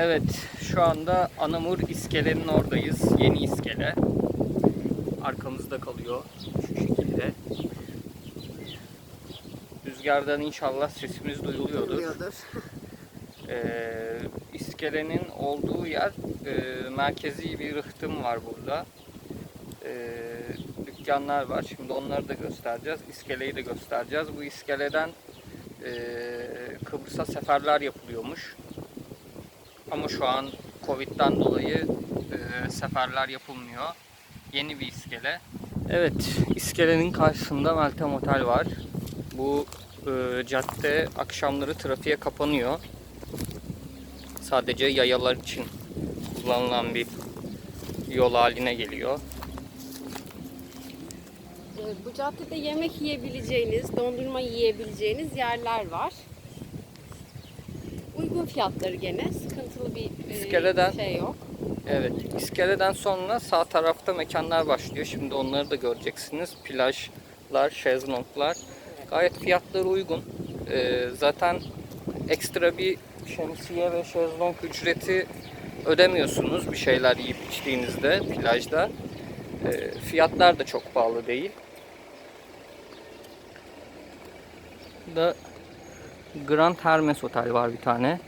Evet, şu anda Anamur iskelenin oradayız. Yeni iskele. Arkamızda kalıyor şu şekilde. Rüzgardan inşallah sesimiz duyuluyordur. Duyuluyordur. Ee, iskelenin olduğu yer e, merkezi bir rıhtım var burada. Ee, dükkanlar var. Şimdi onları da göstereceğiz. İskeleyi de göstereceğiz. Bu iskeleden e, Kıbrıs'a seferler yapılıyormuş. Ama şu an Covid'den dolayı e, seferler yapılmıyor. Yeni bir iskele. Evet, iskelenin karşısında Meltem Otel var. Bu e, cadde akşamları trafiğe kapanıyor. Sadece yayalar için kullanılan bir yol haline geliyor. Evet, bu caddede yemek yiyebileceğiniz, dondurma yiyebileceğiniz yerler var. Uygun fiyatları gene. Bir e, İskeleden- şey yok. Evet, iskeleden sonra sağ tarafta mekanlar başlıyor. Şimdi onları da göreceksiniz. Plajlar, şezlonglar. Gayet fiyatları uygun. Ee, zaten ekstra bir şemsiye ve şezlong ücreti ödemiyorsunuz bir şeyler yiyip içtiğinizde plajda. Ee, fiyatlar da çok pahalı değil. Burada Grand Hermes Otel var bir tane.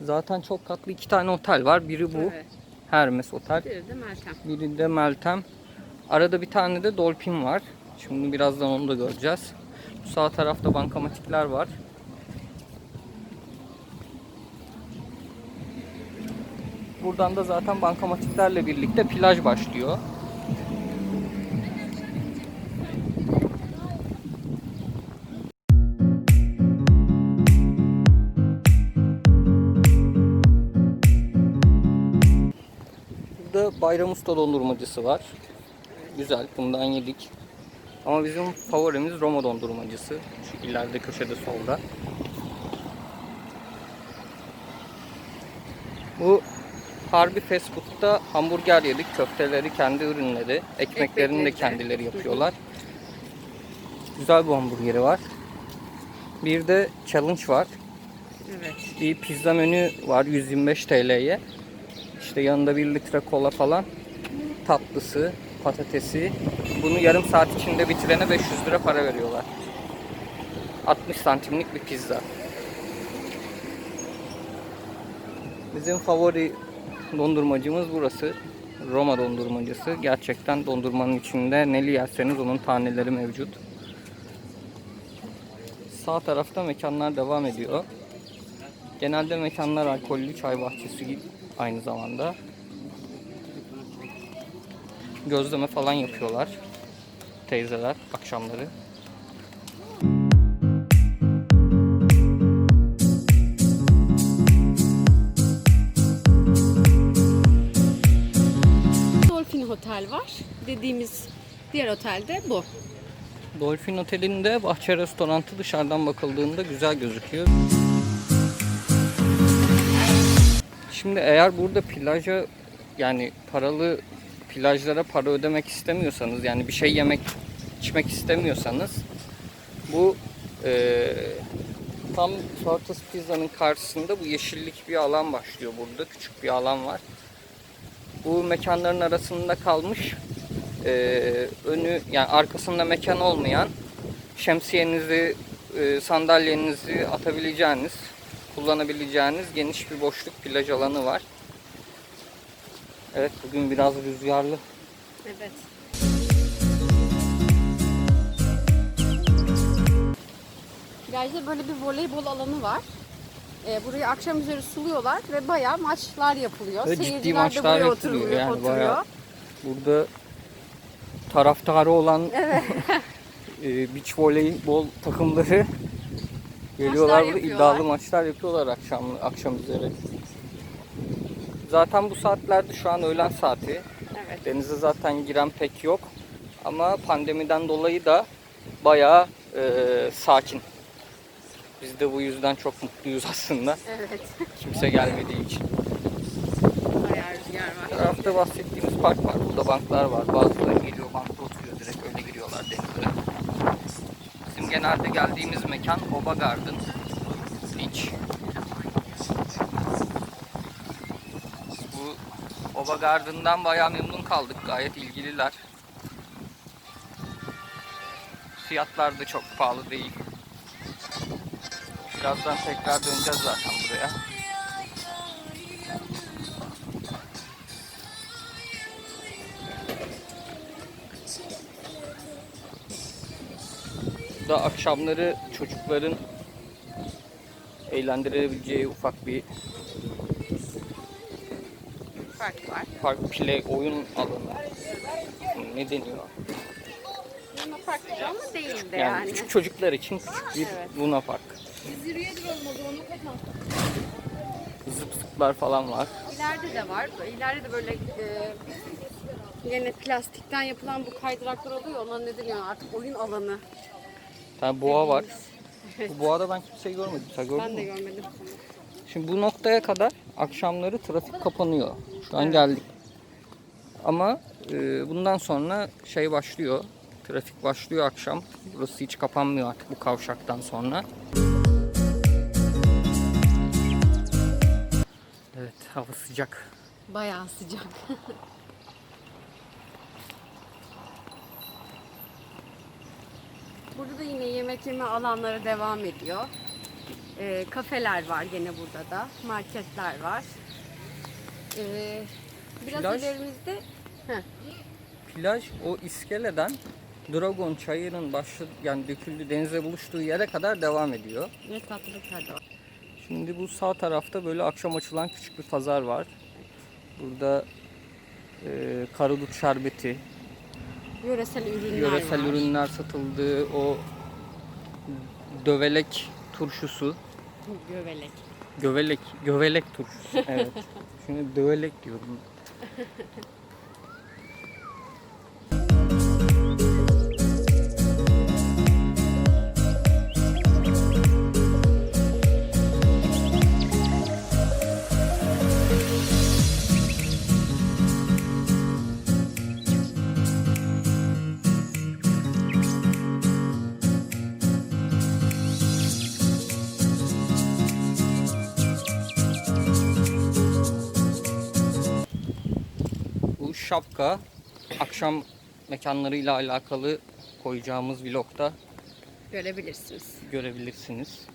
Zaten çok katlı iki tane otel var. Biri bu Evet. Hermes Otel. Bir de Meltem. Biri de Meltem. Arada bir tane de Dolphin var. Şimdi birazdan onu da göreceğiz. Bu sağ tarafta bankamatikler var. Buradan da zaten bankamatiklerle birlikte plaj başlıyor. Burada Bayram Usta dondurmacısı var. Güzel, bundan yedik. Ama bizim favorimiz Roma dondurmacısı. Şu ileride köşede solda. Bu Harbi Fast Food'da hamburger yedik. Köfteleri kendi ürünleri. Ekmeklerini de kendileri yapıyorlar. Güzel bir hamburgeri var. Bir de challenge var. Evet. Bir pizza menü var 125 TL'ye. İşte yanında 1 litre kola falan. Tatlısı, patatesi. Bunu yarım saat içinde bitirene 500 lira para veriyorlar. 60 santimlik bir pizza. Bizim favori dondurmacımız burası. Roma dondurmacısı. Gerçekten dondurmanın içinde neli yerseniz onun taneleri mevcut. Sağ tarafta mekanlar devam ediyor. Genelde mekanlar alkollü çay bahçesi gibi aynı zamanda. Gözleme falan yapıyorlar teyzeler akşamları. Dolphin Hotel var. Dediğimiz diğer otel de bu. Dolphin Otel'inde bahçe restoranı dışarıdan bakıldığında güzel gözüküyor. Şimdi eğer burada plaja yani paralı plajlara para ödemek istemiyorsanız yani bir şey yemek içmek istemiyorsanız bu eee tam Tortoise Pizza'nın karşısında bu yeşillik bir alan başlıyor burada. Küçük bir alan var. Bu mekanların arasında kalmış eee, önü yani arkasında mekan olmayan şemsiyenizi, e, sandalyenizi atabileceğiniz, kullanabileceğiniz geniş bir boşluk plaj alanı var. Evet bugün biraz rüzgarlı. Evet. Plajda böyle bir voleybol alanı var. Ee, burayı akşam üzeri suluyorlar ve bayağı maçlar yapılıyor. Ve ciddi Seyirciler de maçlar buraya yapılıyor oturuyor. yani oturuyor. bayağı. Burada taraftarı olan Evet. e, beach voleybol takımları geliyorlar burada iddialı maçlar yapıyorlar akşam akşam üzeri. Zaten bu saatlerde şu an öğlen saati. Evet. Denize zaten giren pek yok. Ama pandemiden dolayı da bayağı e, sakin. Biz de bu yüzden çok mutluyuz aslında. Evet. Kimse gelmediği için. Bayağı rüzgar var. Tarafta bahsettiğimiz park var. Burada banklar var. Bazıları geliyor bankta genelde geldiğimiz mekan Oba Garden Beach. Bu Oba Garden'dan bayağı memnun kaldık. Gayet ilgililer. Fiyatlar da çok pahalı değil. Birazdan tekrar döneceğiz zaten buraya. Da akşamları çocukların eğlendirebileceği ufak bir Fark var. park play oyun alanı. Ne deniyor? Luna Park gibi ama değildi Yani, yani. küçük çocuklar için küçük bir Evet. Luna Park. Biz yürüye duralım o zaman o kadar. Zıp zıplar falan var. İleride de var. İleride de böyle e, yine plastikten yapılan bu kaydıraklar oluyor. Ona ne deniyor artık oyun alanı. Tane boğa var. Bu boğada ben kimseyi görmedim. Sen gördün Ben de mü? görmedim. Şimdi bu noktaya kadar akşamları trafik kapanıyor. Şu an geldik. Ama e, bundan sonra şey başlıyor. Trafik başlıyor akşam. Burası hiç kapanmıyor artık bu kavşaktan sonra. Evet hava sıcak. Bayağı sıcak. Burada da yine yemek yeme alanları devam ediyor. Ee, kafeler var gene burada da. Marketler var. Ee, biraz Plaj. ilerimizde Heh, Plaj o iskeleden Dragon çayının başı yani döküldüğü denize buluştuğu yere kadar devam ediyor. ne tatlılıklar da var. Şimdi bu sağ tarafta böyle akşam açılan küçük bir pazar var. Burada e, karadut şerbeti, Yöresel ürünler yöresel var. ürünler satıldığı o dövelek turşusu, Gövelek. gövelek, gövelek turşusu. Evet. Şimdi dövelek diyorum. Şapka akşam mekanlarıyla alakalı koyacağımız vlogda Görebilirsiniz. görebilirsiniz.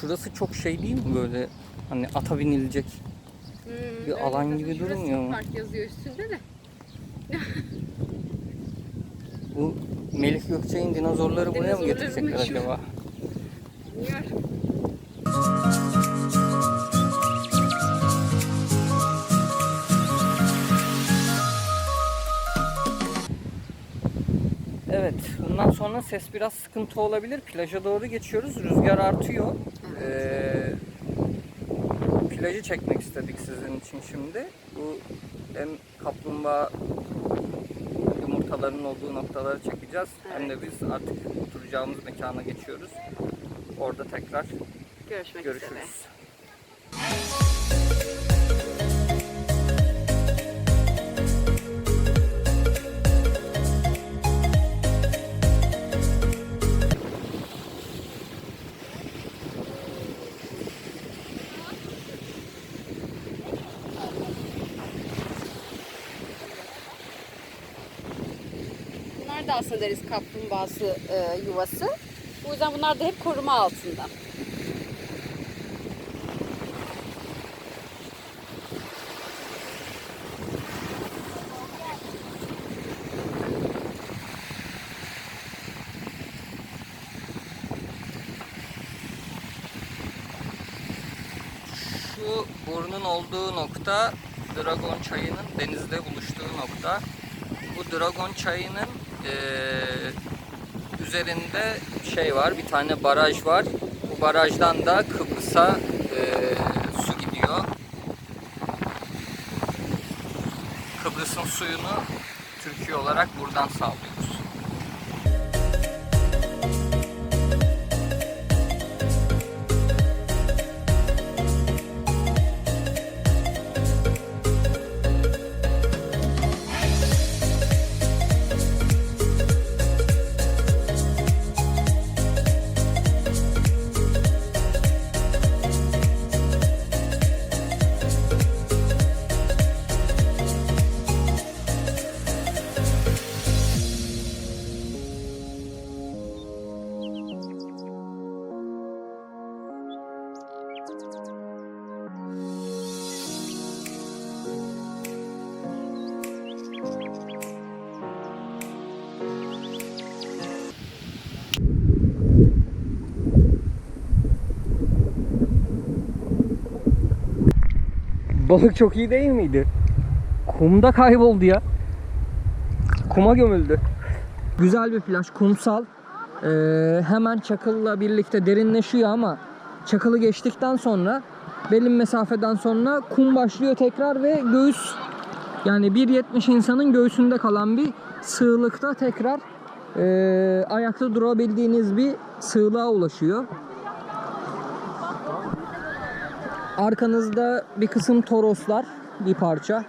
Şurası çok şey değil mi böyle hani ata binilecek Hmm, Bir alan zaten. gibi durmuyor mu? Park yazıyor üstünde de. Bu Melih Gökçe'nin dinozorları buraya mı getirecekler acaba? Bilmiyorum. Evet, bundan sonra ses biraz sıkıntı olabilir. Plaja doğru geçiyoruz, rüzgar artıyor. Ee, plajı çekmek istedik sizin için şimdi. Bu hem kaplumbağa yumurtalarının olduğu noktaları çekeceğiz. Hem de biz artık oturacağımız mekana geçiyoruz. Orada tekrar Görüşmek üzere. görüşürüz. Bunlar da aslında deriz kaplumbağası e, yuvası. O yüzden bunlar da hep koruma altında. Şu burnun olduğu nokta Dragon çayının denizde buluştuğu nokta. Bu Dragon çayının eee, üzerinde şey var, bir tane baraj var. Bu barajdan da Kıbrıs'a eee, su gidiyor. Kıbrıs'ın suyunu Türkiye olarak buradan sağlıyoruz. Balık çok iyi değil miydi? Kumda kayboldu ya. Kuma gömüldü. Güzel bir plaj, kumsal. Ee, hemen çakılla birlikte derinleşiyor ama çakılı geçtikten sonra belli mesafeden sonra kum başlıyor tekrar ve göğüs yani 1.70 insanın göğsünde kalan bir sığlıkta tekrar ee, ayakta durabildiğiniz bir sığlığa ulaşıyor. Arkanızda bir kısım toroslar, bir parça.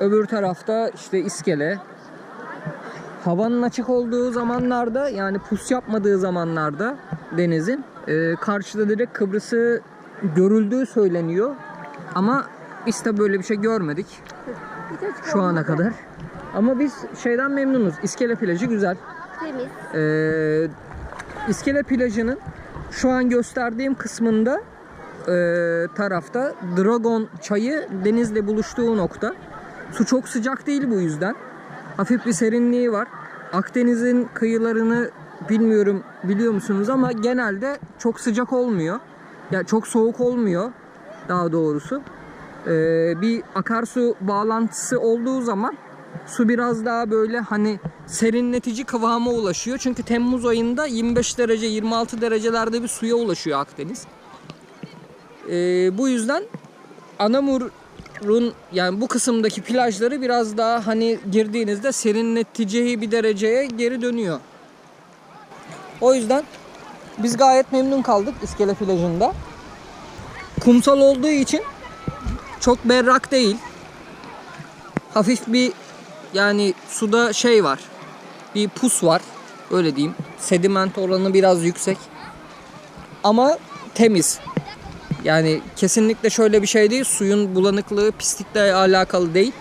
Öbür tarafta işte iskele. Havanın açık olduğu zamanlarda yani pus yapmadığı zamanlarda denizin e, karşıda direkt Kıbrıs'ı görüldüğü söyleniyor. Ama biz de böyle bir şey görmedik şu ana kadar. Ama biz şeyden memnunuz. İskele plajı güzel. Temiz. Ee, İskele plajının şu an gösterdiğim kısmında e, tarafta Dragon çayı denizle buluştuğu nokta. Su çok sıcak değil bu yüzden. Hafif bir serinliği var. Akdeniz'in kıyılarını bilmiyorum biliyor musunuz ama genelde çok sıcak olmuyor. Ya çok soğuk olmuyor daha doğrusu. Ee, bir akarsu bağlantısı olduğu zaman su biraz daha böyle hani serinletici kıvama ulaşıyor. Çünkü Temmuz ayında 25 derece 26 derecelerde bir suya ulaşıyor Akdeniz. Ee, bu yüzden Anamur'un yani bu kısımdaki plajları biraz daha hani girdiğinizde serinletici bir dereceye geri dönüyor. O yüzden biz gayet memnun kaldık İskele plajında. Kumsal olduğu için çok berrak değil. Hafif bir yani suda şey var. Bir pus var. Öyle diyeyim. Sediment oranı biraz yüksek. Ama temiz. Yani kesinlikle şöyle bir şey değil. Suyun bulanıklığı pislikle alakalı değil.